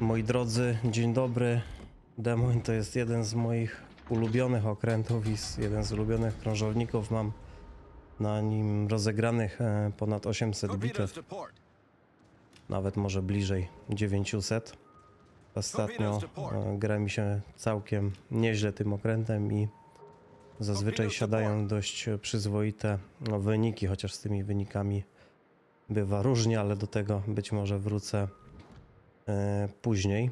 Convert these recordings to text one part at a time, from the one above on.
Moi drodzy, dzień dobry. Demoin to jest jeden z moich ulubionych okrętów i jeden z ulubionych krążowników. Mam na nim rozegranych e, ponad 800 Torpedoes bitew, nawet może bliżej 900. Ostatnio e, gra mi się całkiem nieźle tym okrętem i zazwyczaj siadają dość przyzwoite no, wyniki, chociaż z tymi wynikami bywa różnie, ale do tego być może wrócę później.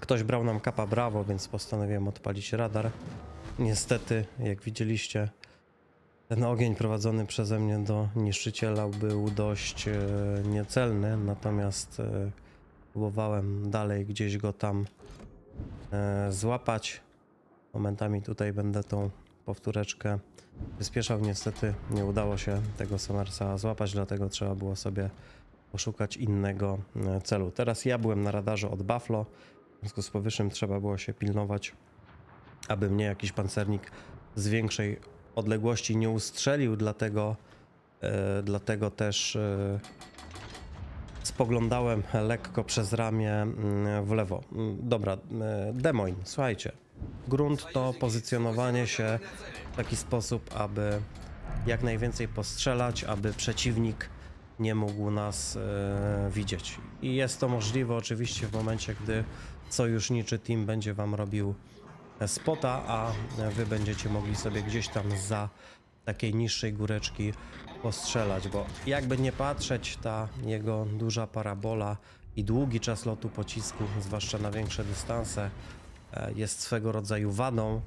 Ktoś brał nam kapa brawo, więc postanowiłem odpalić radar. Niestety, jak widzieliście, ten ogień prowadzony przeze mnie do niszczyciela był dość e, niecelny, natomiast e, próbowałem dalej gdzieś go tam e, złapać. Momentami tutaj będę tą powtóreczkę wyspieszał. Niestety nie udało się tego Somersa złapać, dlatego trzeba było sobie poszukać innego e, celu. Teraz ja byłem na radarze od Buffalo, w związku z powyższym trzeba było się pilnować, aby mnie jakiś pancernik z większej odległości nie ustrzelił, dlatego, e, dlatego też e, spoglądałem lekko przez ramię mm, w lewo. Mm, Dobra, Demoin, słuchajcie. Grunt to pozycjonowanie się w taki sposób, aby jak najwięcej postrzelać, aby przeciwnik nie mógł nas e, widzieć. I jest to możliwe oczywiście w momencie, gdy sojuszniczy team będzie wam robił e, spota, a wy będziecie mogli sobie gdzieś tam za takiej niższej góreczki postrzelać, bo jakby nie patrzeć, ta jego duża parabola i długi czas lotu pocisku, zwłaszcza na większe dystanse, e, jest swego rodzaju wadą.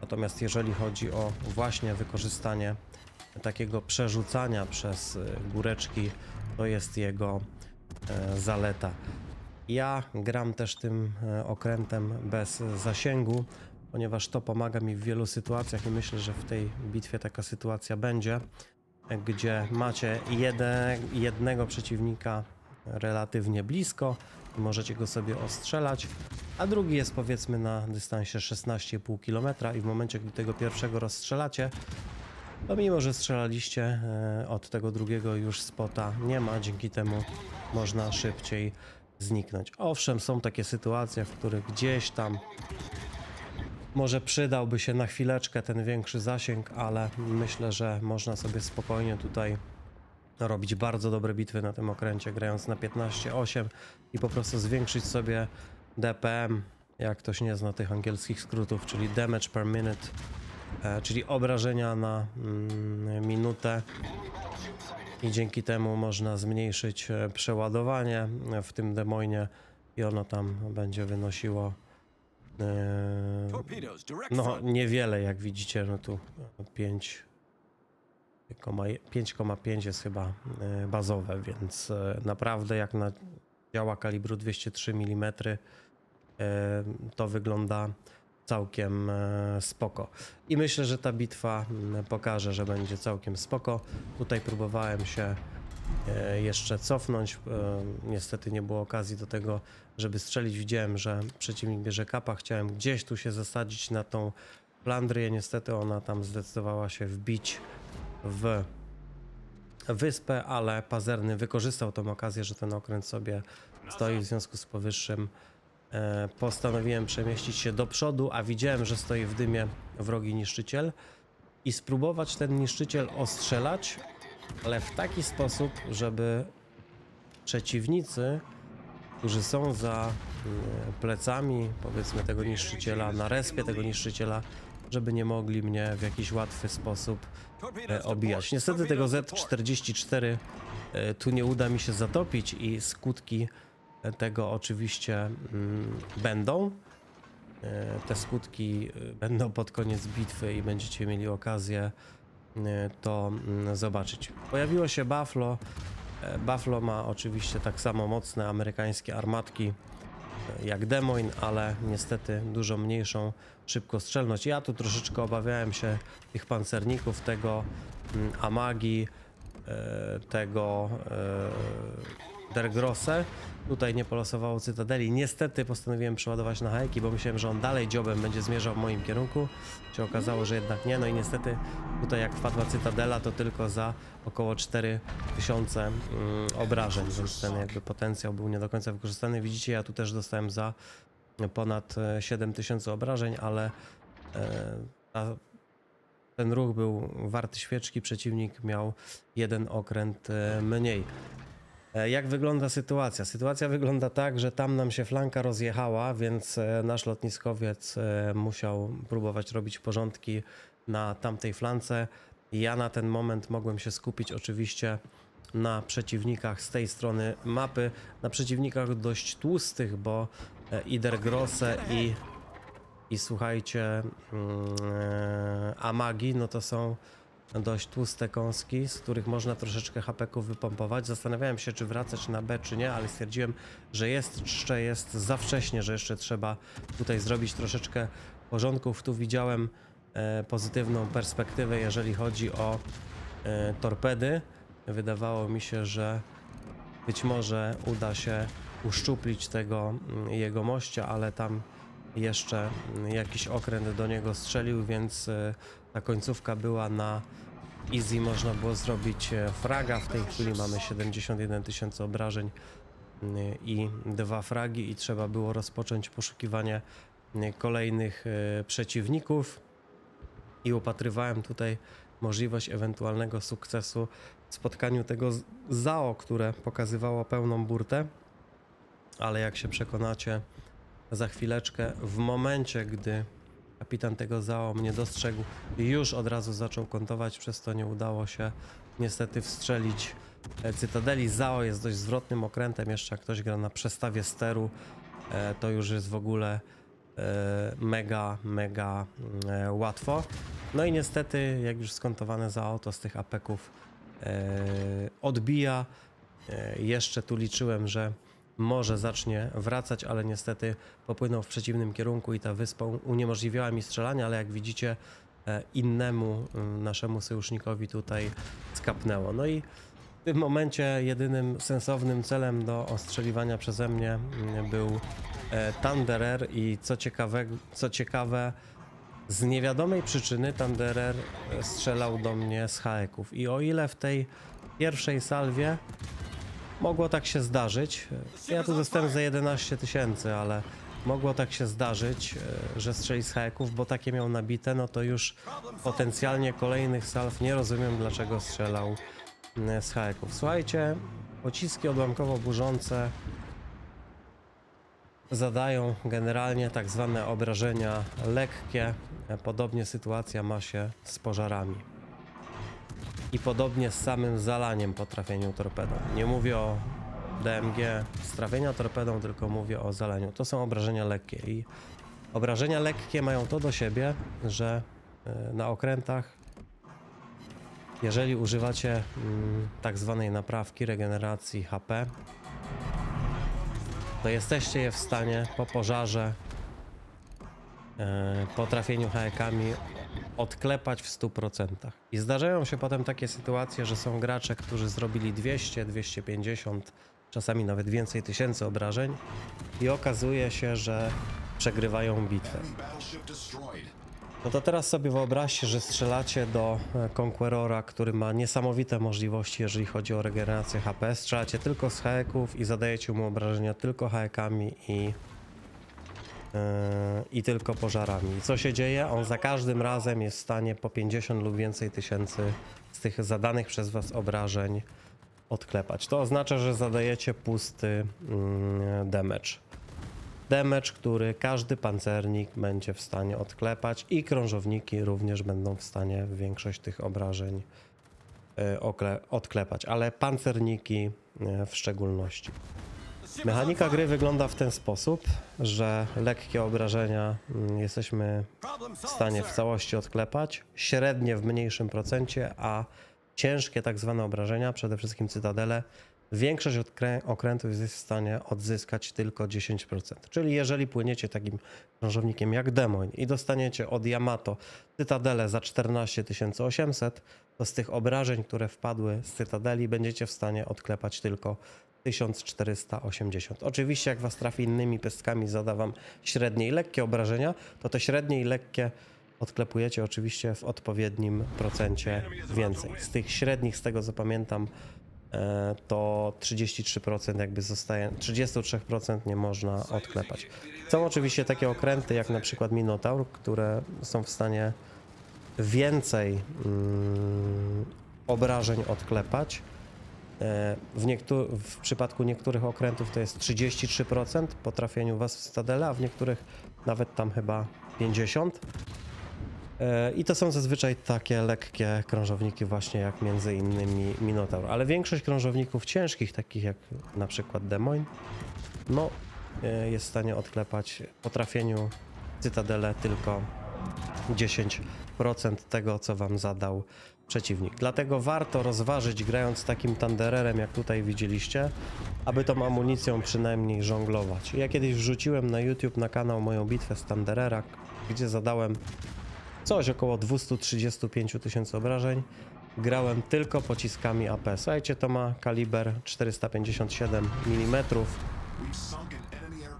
Natomiast jeżeli chodzi o właśnie wykorzystanie takiego przerzucania przez e, góreczki, to jest jego e, zaleta. Ja gram też tym e, okrętem bez zasięgu, ponieważ to pomaga mi w wielu sytuacjach i myślę, że w tej bitwie taka sytuacja będzie, gdzie macie jedne, jednego przeciwnika relatywnie blisko i możecie go sobie ostrzelać, a drugi jest powiedzmy na dystansie 16,5 km i w momencie, gdy tego pierwszego rozstrzelacie, to mimo, że strzelaliście e, od tego drugiego już spota nie ma, dzięki temu można szybciej zniknąć. Owszem, są takie sytuacje, w których gdzieś tam może przydałby się na chwileczkę ten większy zasięg, ale myślę, że można sobie spokojnie tutaj robić bardzo dobre bitwy na tym okręcie, grając na 15-8 i po prostu zwiększyć sobie DPM, jak ktoś nie zna tych angielskich skrótów, czyli damage per minute, czyli obrażenia na mm, minutę. I dzięki temu można zmniejszyć e, przeładowanie e, w tym demoinie i ono tam będzie wynosiło e, no niewiele jak widzicie, no tu 5 5,5 jest chyba e, bazowe, więc e, naprawdę jak na działa kalibru 203 mm e, to wygląda całkiem e, spoko. I myślę, że ta bitwa pokaże, że będzie całkiem spoko. Tutaj próbowałem się e, jeszcze cofnąć. e, Niestety nie było okazji do tego, żeby strzelić. Widziałem, że przeciwnik bierze kapa. Chciałem gdzieś tu się zasadzić na tą Flandrię. Niestety ona tam zdecydowała się wbić w wyspę, ale pazerny wykorzystał tą okazję, że ten okręt sobie stoi w związku z powyższym. E, postanowiłem przemieścić się do przodu, a widziałem, że stoi w dymie wrogi niszczyciel i spróbować ten niszczyciel ostrzelać, ale w taki sposób, żeby przeciwnicy, którzy są za mm, plecami, powiedzmy, tego niszczyciela, na respie tego niszczyciela, żeby nie mogli mnie w jakiś łatwy sposób e, obijać. Niestety tego Torpedoes to port. Z44 e, tu nie uda mi się zatopić i skutki e, tego oczywiście mm, będą. E, Te skutki e, będą pod koniec bitwy i będziecie mieli okazję e, to mm, zobaczyć. Pojawiło się Buffalo. E, Buffalo ma oczywiście tak samo mocne amerykańskie armatki e, jak Demoin, ale niestety dużo mniejszą szybkostrzelność. Ja tu troszeczkę obawiałem się tych pancerników, tego mm, Amagi, tego Dergrosse. Tutaj nie polosowało Cytadeli. Niestety postanowiłem przeładować na hajki, bo myślałem, że on dalej dziobem będzie zmierzał w moim kierunku. Się okazało, że jednak nie. No i niestety tutaj jak wpadła Cytadela, to tylko za około 4000 mm, obrażeń, więc ten jakby potencjał był nie do końca wykorzystany. Widzicie, ja tu też dostałem za ponad e, 7000 obrażeń, ale e, ta, ten ruch był warty świeczki, przeciwnik miał jeden okręt e, mniej. E, Jak wygląda sytuacja? Sytuacja wygląda tak, że tam nam się flanka rozjechała, więc e, nasz lotniskowiec e, musiał próbować robić porządki na tamtej flance. Ja na ten moment mogłem się skupić oczywiście na przeciwnikach z tej strony mapy, na przeciwnikach dość tłustych, bo e, Idergrosse i i słuchajcie, mm, Amagi, no to są dość tłuste kąski, z których można troszeczkę hapeków wypompować. Zastanawiałem się, czy wracać na B, czy nie, ale stwierdziłem, że jest jeszcze jest za wcześnie, że jeszcze trzeba tutaj zrobić troszeczkę porządków. Tu widziałem e, pozytywną perspektywę, jeżeli chodzi o e, torpedy. Wydawało mi się, że być może uda się uszczuplić tego mm, jego mościa, ale tam jeszcze mm, jakiś okręt do niego strzelił, więc e, ta końcówka była na easy, można było zrobić e, fraga. W tej chwili mamy 71 tysięcy obrażeń mm, i dwa fragi i trzeba było rozpocząć poszukiwanie mm, kolejnych e, przeciwników i upatrywałem tutaj możliwość ewentualnego sukcesu w spotkaniu tego ZAO, które pokazywało pełną burtę, ale jak się przekonacie za chwileczkę, w momencie, gdy kapitan tego ZAO mnie dostrzegł, już od razu zaczął kontować, przez to nie udało się niestety wstrzelić e, Cytadeli. ZAO jest dość zwrotnym okrętem, jeszcze jak ktoś gra na przestawie steru, e, to już jest w ogóle e, mega, mega łatwo. No i niestety, jak już skontowane za auto z tych apeków odbija. Jeszcze tu liczyłem, że może zacznie wracać, ale niestety popłynął w przeciwnym kierunku i ta wyspa uniemożliwiała mi strzelanie, ale jak widzicie, e, innemu mm, naszemu sojusznikowi tutaj skapnęło. No i w tym momencie jedynym sensownym celem do ostrzeliwania przeze mnie mm, był e, Thunderer i co ciekawe, co ciekawe z niewiadomej przyczyny Thunderer e, strzelał do mnie z haeków i o ile w tej pierwszej salwie mogło tak się zdarzyć, e, ja tu dostałem za 11 tysięcy, ale mogło tak się zdarzyć, e, że strzeli z haeków, bo takie miał nabite, no to już potencjalnie kolejnych salw nie rozumiem dlaczego strzelał mm, z haeków. Słuchajcie, pociski odłamkowo-burzące zadają generalnie tak zwane obrażenia lekkie. E, Podobnie sytuacja ma się z pożarami. I podobnie z samym zalaniem po trafieniu torpedą. Nie mówię o DMG z trafienia torpedą, tylko mówię o zalaniu. To są obrażenia lekkie i obrażenia lekkie mają to do siebie, że e, na okrętach jeżeli używacie mm, tak zwanej naprawki regeneracji HP, to jesteście je w stanie po pożarze, e, po trafieniu hajekami odklepać w 100%. I zdarzają się potem takie sytuacje, że są gracze, którzy zrobili 200, 250, czasami nawet więcej tysięcy obrażeń i okazuje się, że przegrywają bitwę. No to teraz sobie wyobraźcie, że strzelacie do e, Conquerora, który ma niesamowite możliwości, jeżeli chodzi o regenerację HP. Strzelacie tylko z haeków i zadajecie mu obrażenia tylko haekami i, i tylko pożarami. Co się dzieje? On za każdym razem jest w stanie po 50 lub więcej tysięcy z tych zadanych przez was obrażeń odklepać. To oznacza, że zadajecie pusty mm, damage damage, który każdy pancernik będzie w stanie odklepać i krążowniki również będą w stanie większość tych obrażeń okle- odklepać, ale pancerniki e, w szczególności. Mechanika gry wygląda w ten sposób, że lekkie obrażenia mm, jesteśmy w stanie w całości odklepać, średnie w mniejszym procencie, a ciężkie tak zwane obrażenia, przede wszystkim cytadele, większość odkrę- okrętów jest w stanie odzyskać tylko 10%. Czyli jeżeli płyniecie takim krążownikiem jak Demoń i dostaniecie od Yamato cytadelę za 14 800, to z tych obrażeń, które wpadły z cytadeli, będziecie w stanie odklepać tylko 1480. Oczywiście, jak was trafi innymi pestkami, zada wam średnie i lekkie obrażenia, to te średnie i lekkie odklepujecie oczywiście w odpowiednim procencie więcej. Z tych średnich, z tego co pamiętam, to 33% jakby zostaje, 33% nie można odklepać. Są oczywiście takie okręty jak na przykład Minotaur, które są w stanie więcej mm, obrażeń odklepać. E, W, w przypadku niektórych okrętów to jest 33% po trafieniu was w Stadela, a w niektórych nawet tam chyba 50%. E, I to są zazwyczaj takie lekkie krążowniki właśnie jak między innymi Minotaur, ale większość krążowników ciężkich, takich jak na przykład Demoin, no e, jest w stanie odklepać po trafieniu Cytadele tylko 10% tego, co wam zadał przeciwnik. Dlatego warto rozważyć, grając takim Thundererem, jak tutaj widzieliście, aby tą amunicją przynajmniej żonglować. Ja kiedyś wrzuciłem na YouTube na kanał moją bitwę z Thunderera, gdzie zadałem coś około 235 tysięcy obrażeń. Grałem tylko pociskami AP. Słuchajcie, to ma kaliber 457 mm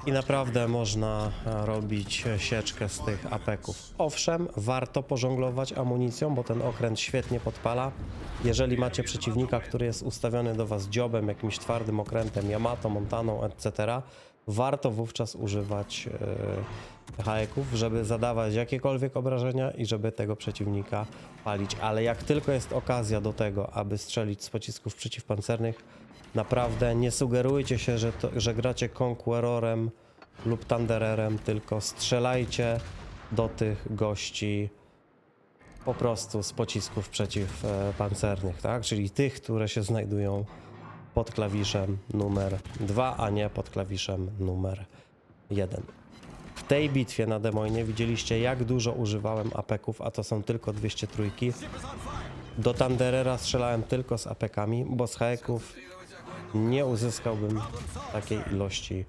i naprawdę można e, robić sieczkę z tych apeków. Owszem, warto pożonglować amunicją, bo ten okręt świetnie podpala. Jeżeli macie przeciwnika, który jest ustawiony do was dziobem, jakimś twardym okrętem, Yamato, Montaną, etc., warto wówczas używać e, haeków, żeby zadawać jakiekolwiek obrażenia i żeby tego przeciwnika palić. Ale jak tylko jest okazja do tego, aby strzelić z pocisków przeciwpancernych, naprawdę nie sugerujcie się, że, to, że gracie Conquerorem lub Thundererem, tylko strzelajcie do tych gości po prostu z pocisków przeciwpancernych, tak? Czyli tych, które się znajdują pod klawiszem numer 2, a nie pod klawiszem numer 1. W tej bitwie na Demoinie widzieliście jak dużo używałem apeków, a to są tylko 203. Do Thunderera strzelałem tylko z apekami, bo z haeków nie uzyskałbym takiej ilości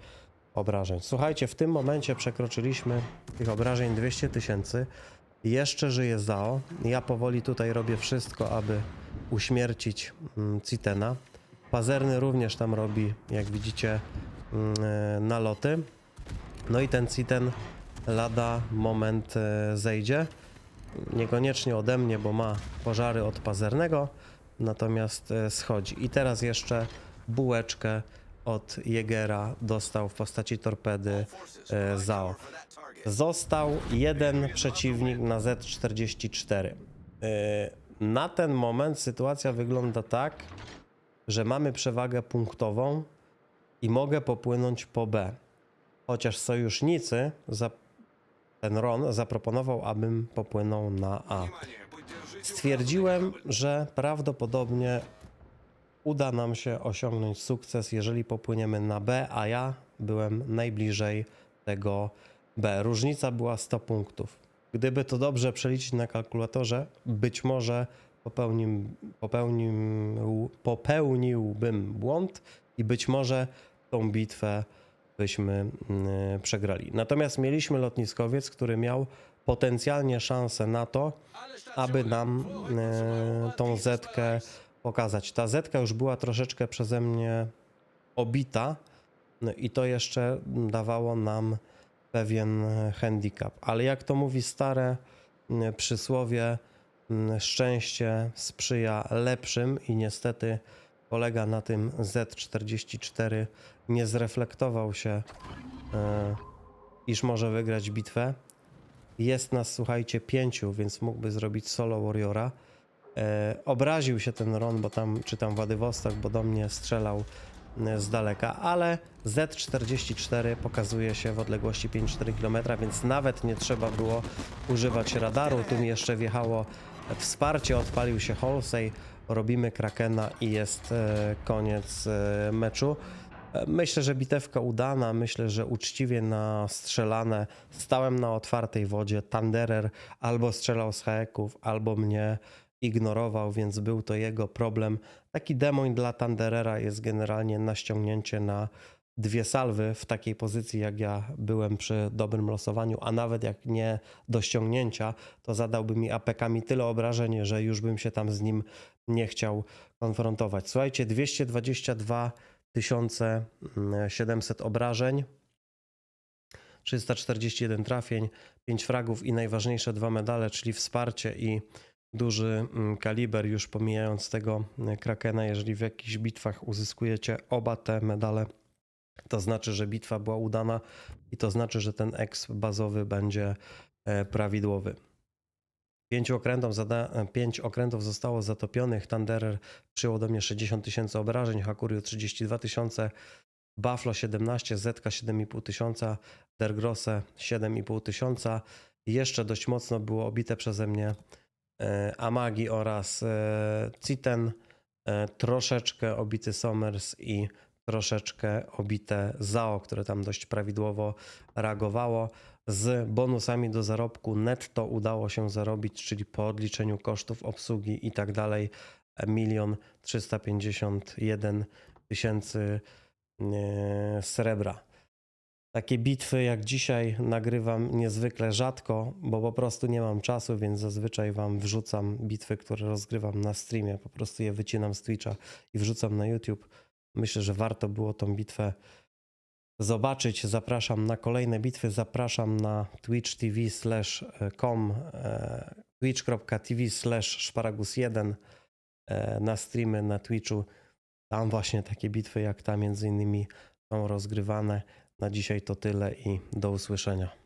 obrażeń. Słuchajcie, w tym momencie przekroczyliśmy tych obrażeń 200 tysięcy. Jeszcze żyje Zao. Ja powoli tutaj robię wszystko, aby uśmiercić mm, Citena. Pazerny również tam robi, jak widzicie, mm, e, naloty. No i ten Citen lada moment e, zejdzie. Niekoniecznie ode mnie, bo ma pożary od pazernego, natomiast e, schodzi. I teraz jeszcze bułeczkę od Jegera dostał w postaci torpedy Zao. Został jeden przeciwnik na Z44. E, Na ten moment sytuacja wygląda tak, że mamy przewagę punktową i mogę popłynąć po B. Chociaż sojusznicy, ten Ron zaproponował, abym popłynął na A. Stwierdziłem, że prawdopodobnie uda nam się osiągnąć sukces, jeżeli popłyniemy na B, a ja byłem najbliżej tego B. Różnica była 100 punktów. Gdyby to dobrze przeliczyć na kalkulatorze, być może popełnił, popełnił, popełniłbym błąd i być może tą bitwę byśmy mm, przegrali. Natomiast mieliśmy lotniskowiec, który miał potencjalnie szansę na to, aby nam e, tą zetkę pokazać. Ta zetka już była troszeczkę przeze mnie obita no i to jeszcze dawało nam pewien handicap. Ale jak to mówi stare mm, przysłowie, szczęście sprzyja lepszym i niestety kolega na tym Z44 nie zreflektował się, e, iż może wygrać bitwę. Jest nas, słuchajcie, pięciu, więc mógłby zrobić solo warriora. E, obraził się ten Ron, bo tam czytam Władywostok, bo do mnie strzelał e, z daleka, ale Z44 pokazuje się w odległości 5-4 km, więc nawet nie trzeba było używać radaru. Tu mi jeszcze wjechało wsparcie, odpalił się Holsey, robimy Krakena i jest e, koniec e, meczu. E, Myślę, że bitewka udana, myślę, że uczciwie nastrzelane. Stałem na otwartej wodzie. Thunderer albo strzelał z haeków, albo mnie ignorował, więc był to jego problem. Taki demoń dla Thunderera jest generalnie na ściągnięcie na dwie salwy w takiej pozycji, jak ja byłem przy dobrym losowaniu, a nawet jak nie do ściągnięcia, to zadałby mi apekami tyle obrażeń, że już bym się tam z nim nie chciał konfrontować. Słuchajcie, 222 1700 obrażeń, 341 trafień, 5 fragów i najważniejsze dwa medale, czyli wsparcie i duży mm, kaliber, już pomijając tego mm, Krakena, jeżeli w jakichś bitwach uzyskujecie oba te medale, to znaczy, że bitwa była udana i to znaczy, że ten exp bazowy będzie e, prawidłowy. Okrętów, zada- e, pięć okrętów zostało zatopionych. Thunderer przyjął do mnie 60 tysięcy obrażeń, Hakurio 32 tysiące, Buffalo 17, Zetka 7,5 tysiąca, Dergrosse 7,5 tysiąca. Jeszcze dość mocno było obite przeze mnie e, Amagi oraz Citen, troszeczkę obity Somers i troszeczkę obite Zao, które tam dość prawidłowo reagowało. Z bonusami do zarobku netto udało się zarobić, czyli po odliczeniu kosztów obsługi i tak dalej, milion 351 tysięcy e, srebra. Takie bitwy jak dzisiaj nagrywam niezwykle rzadko, bo po prostu nie mam czasu, więc zazwyczaj wam wrzucam bitwy, które rozgrywam na streamie. Po prostu je wycinam z Twitcha i wrzucam na YouTube. Myślę, że warto było tą bitwę zobaczyć. Zapraszam na kolejne bitwy. Zapraszam na twitch tv slash com e, twitch.tv slash szparagus1 e, na streamy na Twitchu. Tam właśnie takie bitwy jak ta między innymi są rozgrywane. Na dzisiaj to tyle i do usłyszenia.